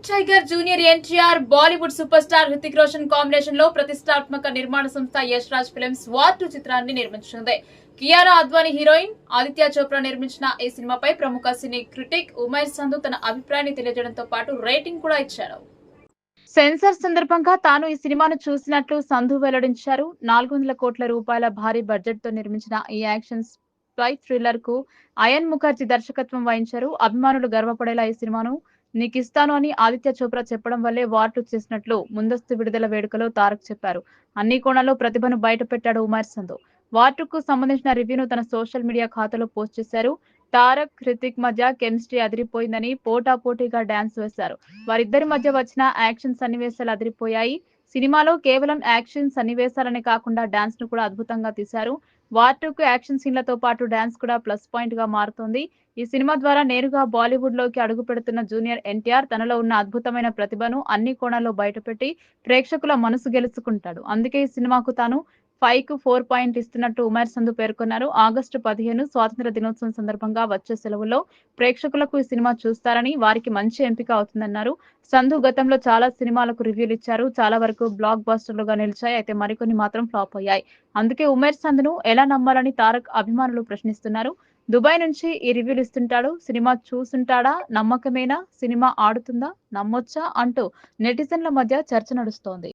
Young tiger junior NTR Bollywood super star Hrithik Roshan కాంబినేషన్లో ప్రతిష్టాత్మక నిర్మాణ సంస్థ Yash Raj films war two చిత్రాన్ని నిర్మించింది. కియారా అద్వానీ హీరోయిన్ ఆదిత్య చోప్రా నిర్మించిన ఈ సినిమాపై ప్రముఖ సినీ క్రిటిక్ ఉమేర్ సంధు తన అభిప్రాయాన్ని తెలియజేయడంతో పాటు రేటింగ్ కూడా ఇచ్చారు. సెన్సార్ సందర్భంగా తాను ఈ సినిమాను చూసినట్లు సంధు వెల్లడించారు. నాలుగు వందల కోట్ల రూపాయల భారీ బడ్జెట్తో నిర్మించిన ఈ యాక్షన్ స్పై థ్రిల్లర్కు అయన్ ముఖర్జీ దర్శకత్వం వహించారు. అభిమానులు గర్వపడేలా ఈ సినిమాను నీకు ఇస్తాను అని ఆదిత్య చోప్రా చెప్పడం వల్లే వార్టు చేసినట్లు ముందస్తు విడుదల వేడుకలో తారక్ చెప్పారు. అన్ని కోణాల్లో ప్రతిభను బయట పెట్టాడు ఉమర్ సంధు వార్టుకు సంబంధించిన రివ్యూను తన సోషల్ మీడియా ఖాతాలో పోస్ట్ చేశారు. తారక్ హృతిక్ మధ్య కెమిస్ట్రీ అదిరిపోయిందని పోటాపోటీగా డాన్స్ వేశారు. వారిద్దరి మధ్య వచ్చిన యాక్షన్ సన్నివేశాలు అదిరిపోయాయి. సినిమాలో కేవలం యాక్షన్ సన్నివేశాలనే కాకుండా డాన్స్ను కూడా అద్భుతంగా తీశారు. వార్ టూకు యాక్షన్ సీన్లతో పాటు డాన్స్ కూడా ప్లస్ పాయింట్గా మారుతోంది. ఈ సినిమా ద్వారా నేరుగా బాలీవుడ్లోకి అడుగు పెడుతున్న జూనియర్ ఎన్టీఆర్ తనలో ఉన్న అద్భుతమైన ప్రతిభను అన్ని కోణాల్లో బయటపెట్టి ప్రేక్షకుల మనసు గెలుచుకుంటాడు. అందుకే ఈ సినిమాకు తాను ఫైవ్కు ఫోర్ పాయింట్ ఇస్తున్నట్టు ఉమేర్ సంధు పేర్కొన్నారు. ఆగస్టు పదిహేను స్వాతంత్ర దినోత్సవం సందర్భంగా వచ్చే సెలవుల్లో ప్రేక్షకులకు ఈ సినిమా చూస్తారని వారికి మంచి ఎంపిక అవుతుందన్నారు. సంధు గతంలో చాలా సినిమాలకు రివ్యూలు ఇచ్చారు. చాలా వరకు బ్లాక్ బస్టర్లుగా నిలిచాయి. అయితే మరికొన్ని మాత్రం ఫ్లాప్ అయ్యాయి. అందుకే ఉమేర్ సంధును ఎలా నమ్మాలని తారక్ అభిమానులు ప్రశ్నిస్తున్నారు. దుబాయ్ నుంచి ఈ రివ్యూలు ఇస్తుంటాడు. సినిమా చూసుంటాడా నమ్మకమేనా? సినిమా ఆడుతుందా? నమ్మొచ్చా? అంటూ నెటిజన్ల మధ్య చర్చ నడుస్తోంది.